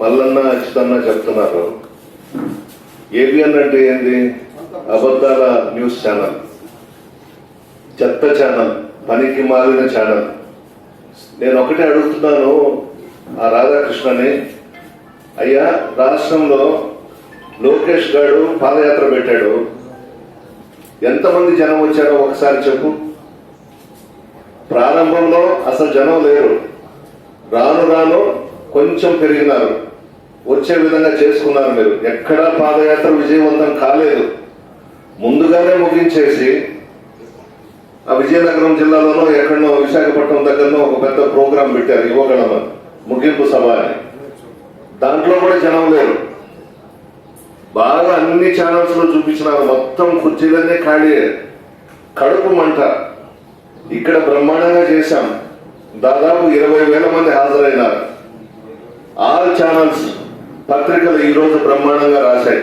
మల్లన్న అచ్యుతన్న చెప్తున్నారు. ఏబిఎన్ అంటే ఏంది? అబద్ధాల న్యూస్ ఛానల్. చెత్త ఛానల్ పనికి మాలిన ఛానల్. నేను ఒకటే అడుగుతున్నాను ఆ రాధాకృష్ణని. అయ్యా రాష్ట్రంలో లోకేష్ గారు పాదయాత్ర పెట్టాడు. ఎంతమంది జనం వచ్చారో ఒకసారి చెప్పు. ప్రారంభంలో అసలు జనం లేరు. రాను రాను కొంచెం పెరిగినారు. వచ్చే విధంగా చేసుకున్నారు మీరు. ఎక్కడా పాదయాత్ర విజయవంతం కాలేదు. ముందుగానే ముగించేసి ఆ విజయనగరం జిల్లాలోనో ఎక్కడనో విశాఖపట్నం దగ్గరనో ఒక పెద్ద ప్రోగ్రాం పెట్టారు యువగణమ ముగింపు సభ అని దాంట్లో కూడా జనం లేరు. బాగా అన్ని ఛానల్స్లో చూపించినారు. మొత్తం కుర్చీలన్నీ ఖాళీ. కడుపు మంట. ఇక్కడ బ్రహ్మాండంగా చేశాం. దాదాపు ఇరవై వేల మంది హాజరైనారు. ఆల్ ఛానల్స్ పత్రికలు ఈ రోజు బ్రహ్మాండంగా రాశాయి.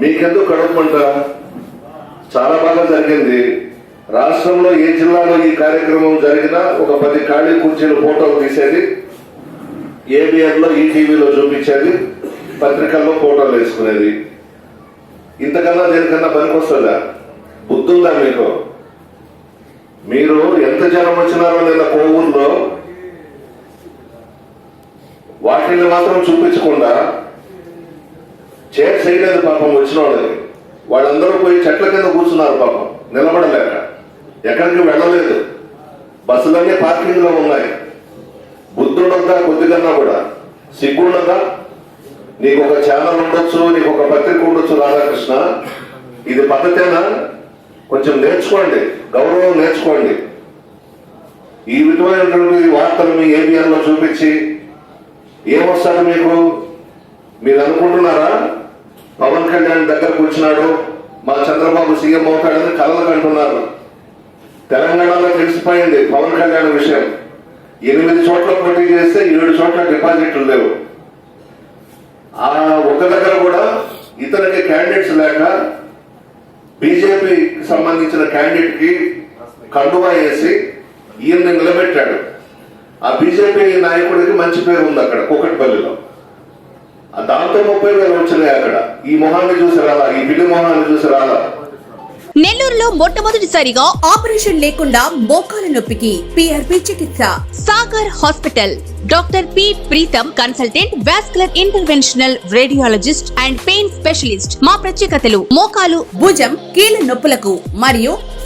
మీకెందుకు కడుపుమంట చాలా బాగా జరిగింది. రాష్ట్రంలో ఏ జిల్లాలో ఈ కార్యక్రమం జరిగినా ఒక పది ఖాళీ కుర్చీలు ఫోటోలు తీసేది ఏబిఎన్లో ఈటీవీలో చూపించేది పత్రికల్లో ఫోటోలు వేసుకునేది. ఇంతకన్నా దేనికన్నా పనికొస్తుందా? బుద్ధుందా మీకు? మీరు ఎంత జనం వచ్చినారో నిన్న కోవూరులో వాటిని మాత్రం చూపించకుండా చైర్ చేయలేదు పాపం వచ్చిన వాళ్ళని వాళ్ళందరూ పోయి చెట్ల కింద కూర్చున్నారు పాపం. నిలబడలేక. ఎక్కడికి వెళ్ళలేదు. బస్సులన్నీ పార్కింగ్లో ఉన్నాయి. బుద్ధుడుందా కొద్దిగన్నా కూడా? సిగ్గుండదా? నీకు ఒక ఛానల్ ఉండొచ్చు నీకు ఒక పత్రిక ఉండొచ్చు రాధాకృష్ణ. ఇది పద్ధతేనా? కొంచెం నేర్చుకోండి. గౌరవం నేర్చుకోండి. ఈ విధమైనటువంటి వార్తలు మీ ఏబిఎన్లో చూపించి ఏమొస్తుంది మీకు? మీరు అనుకుంటున్నారా? పవన్ కళ్యాణ్ దగ్గరకు వచ్చినాడు మా చంద్రబాబు సీఎం అవుతాడని కలలు అంటున్నారు తెలంగాణలో తెలిసిపోయింది పవన్ కళ్యాణ్ విషయం. ఎనిమిది చోట్ల పోటీ చేస్తే ఏడు చోట్ల డిపాజిట్లు లేవు. ఆ ఒక దగ్గర కూడా ఇతనికి క్యాండిడేట్స్ లేక బీజేపీకి సంబంధించిన క్యాండిడేట్కి కండువా వేసి ఈయన్ని నిలబెట్టాడు. ఆ బీజేపీ నాయకుడికి మంచి పేరు ఉంది అక్కడ కూకట్పల్లిలో. దాంతో ముప్పై వేలు వచ్చినాయి అక్కడ. ఈ మొహాన్ని చూసి రాలా ఈ పిల్లి మొహాన్ని చూసి రాలా. నెల్లూరులో మొట్టమొదటిసారిగా ఆపరేషన్ లేకుండా మోకాల నొప్పికి పిఆర్పి చికిత్స. Sagar hospital. Doctor P Preetham consultant vascular interventional radiologist and pain specialist. మా ప్రత్యేకతలు మోకాలు భుజం కీళ్ళ నొప్పులకు మరియు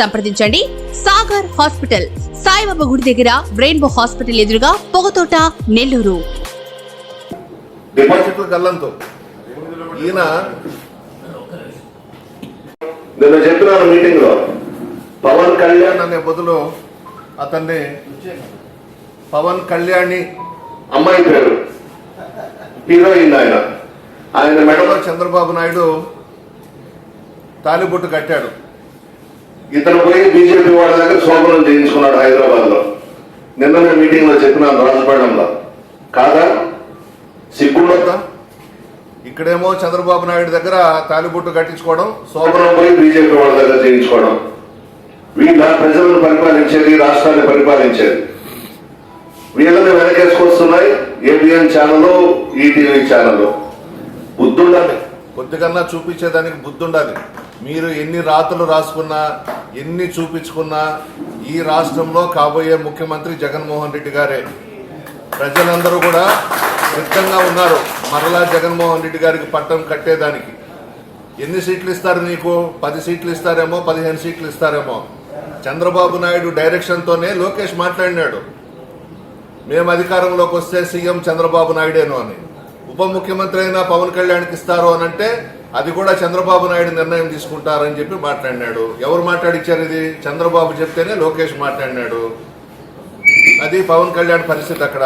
సంప్రదించండి. సాగర్ హాస్పిటల్ సాయిబాబా గుడి దగ్గర రెయిన్బో హాస్పిటల్ ఎదురుగా పొగతోట నెల్లూరు. గల్లంతో ఈయన నిన్న చెప్పినాను మీటింగ్లో పవన్ కళ్యాణ్ అనే బదులు అతన్ని పవన్ కళ్యాణి అమ్మాయి పేరు. హీరోయిన్ ఆయన. ఆయన మెడలో చంద్రబాబు నాయుడు తాలిబొట్టు కట్టాడు. ఇతను పోయి బీజేపీ వాళ్ళ దగ్గర శోభనం చేయించుకున్నాడు హైదరాబాద్లో నిన్న నేను మీటింగ్లో చెప్పినాను రాజపాలెంలో కాదా? సిగ్గుండొద్దా ఇక్కడేమో చంద్రబాబు నాయుడు దగ్గర తాలిబొట్టు కట్టించుకోవడం శోభనం పోయి బీజేపీ వాళ్ళ దగ్గర చేయించుకోవడం. వీళ్ళ ప్రజలను పరిపాలించేది రాష్ట్రాన్ని పరిపాలించేది. వీళ్ళని వెనకేసుకొస్తున్నాయి ఏబిఎన్ ఛానల్ ఈటీవీ ఛానల్ బుద్ధుండాలి. కొద్దికన్నా చూపించేదానికి బుద్ధి ఉండాలి మీరు ఎన్ని రాతలు రాసుకున్నా ఎన్ని చూపించుకున్నా ఈ రాష్ట్రంలో కాబోయే ముఖ్యమంత్రి జగన్మోహన్ రెడ్డి గారే. ప్రజలందరూ కూడా సిద్ధంగా ఉన్నారు మరలా జగన్మోహన్ రెడ్డి గారికి పట్టం కట్టేదానికి. ఎన్ని సీట్లు ఇస్తారు నీకు? పది సీట్లు ఇస్తారేమో పదిహేను సీట్లు ఇస్తారేమో. చంద్రబాబు నాయుడు డైరెక్షన్తోనే లోకేష్ మాట్లాడినాడు. మేము అధికారంలోకి వస్తే సీఎం చంద్రబాబు నాయుడేను అని. ఉప ముఖ్యమంత్రి అయినా పవన్ కళ్యాణ్కి ఇస్తారు అని అంటే అది కూడా చంద్రబాబు నాయుడు నిర్ణయం తీసుకుంటారని చెప్పి మాట్లాడినాడు. ఎవరు మాట్లాడిచ్చారు ఇది? చంద్రబాబు చెప్తేనే లోకేష్ మాట్లాడినాడు. అది పవన్ కళ్యాణ్ పరిస్థితి అక్కడ.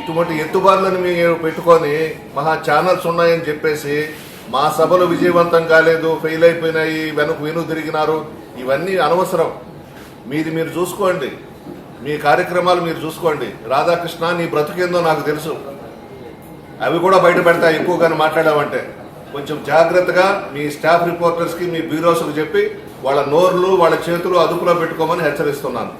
ఇటువంటి ఎత్తుబార్లను మీరు పెట్టుకొని మహా ఛానల్స్ ఉన్నాయని చెప్పేసి మా సభలు విజయవంతం కాలేదు ఫెయిల్ అయిపోయినాయి వెనక వెను తిరిగినారు ఇవన్నీ అనవసరం. మీది మీరు చూసుకోండి. మీ కార్యక్రమాలు మీరు చూసుకోండి. రాధాకృష్ణ నీ బ్రతుకేందో నాకు తెలుసు. అవి కూడా బయట పెడతాయి ఎక్కువగానే మాట్లాడామంటే కొంచెం జాగ్రత్తగా మీ స్టాఫ్ రిపోర్టర్స్కి మీ బ్యూరోస్కి చెప్పి వాళ్ళ నోర్లు వాళ్ళ చేతులు అదుపులో పెట్టుకోమని హెచ్చరిస్తున్నాను.